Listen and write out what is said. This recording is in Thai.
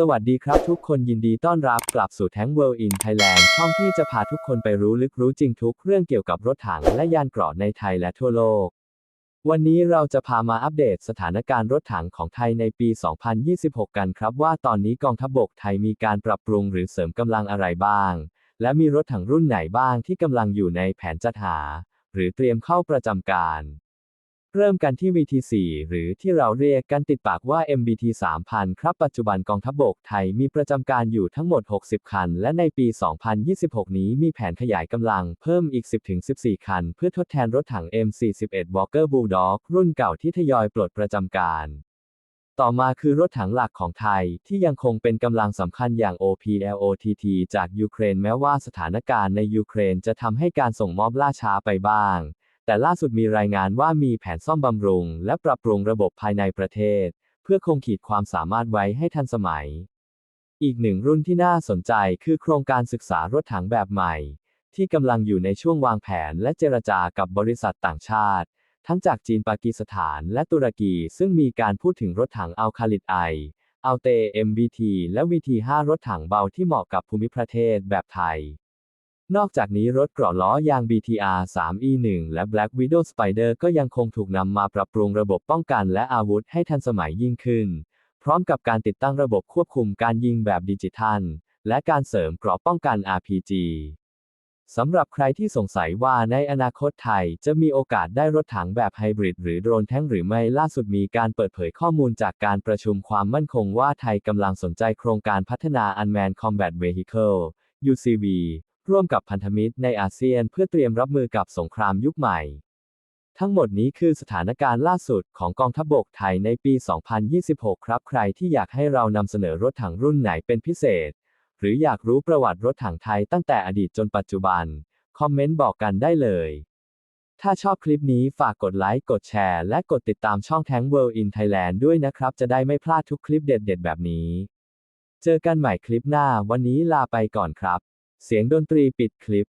สวัสดีครับทุกคนยินดีต้อนรับกลับสู่ Tank World in Thailand ช่องที่จะพาทุกคนไปรู้ลึกรู้จริงทุกเรื่องเกี่ยวกับรถถังและยานเกราะในไทยและทั่วโลก วันนี้เราจะพามาอัปเดตสถานการณ์รถถังของไทยในปี 2026 กันครับว่าตอนนี้กองทัพบกไทยมีการปรับปรุงหรือเสริมกำลังอะไรบ้าง และมีรถถังรุ่นไหนบ้างที่กำลังอยู่ในแผนจัดหา หรือเตรียมเข้าประจำการ เริ่มกันที่ VT4 หรือที่เราเรียกกันติดปากว่า MBT 3000 ครับ ปัจจุบันกองทัพบกไทยมีประจำการอยู่ทั้งหมด 60 คัน และในปี 2026 นี้มีแผนขยายกำลังเพิ่มอีก 10-14 คัน เพื่อทดแทนรถถัง M41 Walker Bulldog รุ่นเก่าที่ทยอยปลดประจำการ ต่อมาคือรถถังหลักของไทยที่ยังคงเป็นกำลังสำคัญอย่าง OPLOTT จากยูเครนแม้ว่าสถานการณ์ในยูเครนจะทำให้การส่งมอบล่าช้าไปบ้าง แต่ล่าสุดมีรายงานว่ามีแผนซ่อมบำรุง และปรับปรุงระบบภายในประเทศ เพื่อคงขีดความสามารถไว้ให้ทันสมัย อีกหนึ่งรุ่นที่น่าสนใจคือโครงการศึกษารถถังแบบใหม่ ที่กำลังอยู่ในช่วงวางแผนและเจรจากับบริษัทต่างชาติ ทั้งจากจีนปากีสถานและตุรกี ซึ่งมีการพูดถึงรถถังอัลคาลิดไออัลเต MBT และ VT5 รถถังเบาที่เหมาะกับภูมิประเทศแบบไทย นอกจากนี้รถเกราะล้อยาง BTR 3E1 และ Black Widow Spider ก็ยังคงถูกนำมาปรับปรุงระบบป้องกันและอาวุธให้ทันสมัยยิ่งขึ้น พร้อมกับการติดตั้งระบบควบคุมการยิงแบบดิจิทัล และการเสริมเกราะป้องกัน RPG สำหรับใครที่สงสัยว่าในอนาคตไทยจะมีโอกาสได้รถถังแบบไฮบริดหรือโดรนแท้งหรือไม่ล่าสุดมีการเปิดเผยข้อมูลจากการประชุมความมั่นคงว่าไทยกำลังสนใจโครงการพัฒนา Unmanned Combat Vehicle UCV ร่วมกับพันธมิตรในอาเซียนเพื่อเตรียมรับมือกับสงครามยุคใหม่ ทั้งหมดนี้คือสถานการณ์ล่าสุดของกองทัพบกไทยในปี 2026 ครับ ใครที่อยากให้เรานำเสนอรถถังรุ่นไหนเป็นพิเศษ หรืออยากรู้ประวัติรถถังไทยตั้งแต่อดีตจนปัจจุบัน คอมเมนต์บอกกันได้เลย ถ้าชอบคลิปนี้ฝากกดไลค์ กดแชร์ และกดติดตามช่อง Tank World in Thailand ด้วยนะครับ จะได้ไม่พลาดทุกคลิปเด็ด ๆ แบบนี้ เจอกันใหม่คลิปหน้า วันนี้ลาไปก่อนครับ เสียงดนตรีปิดคลิป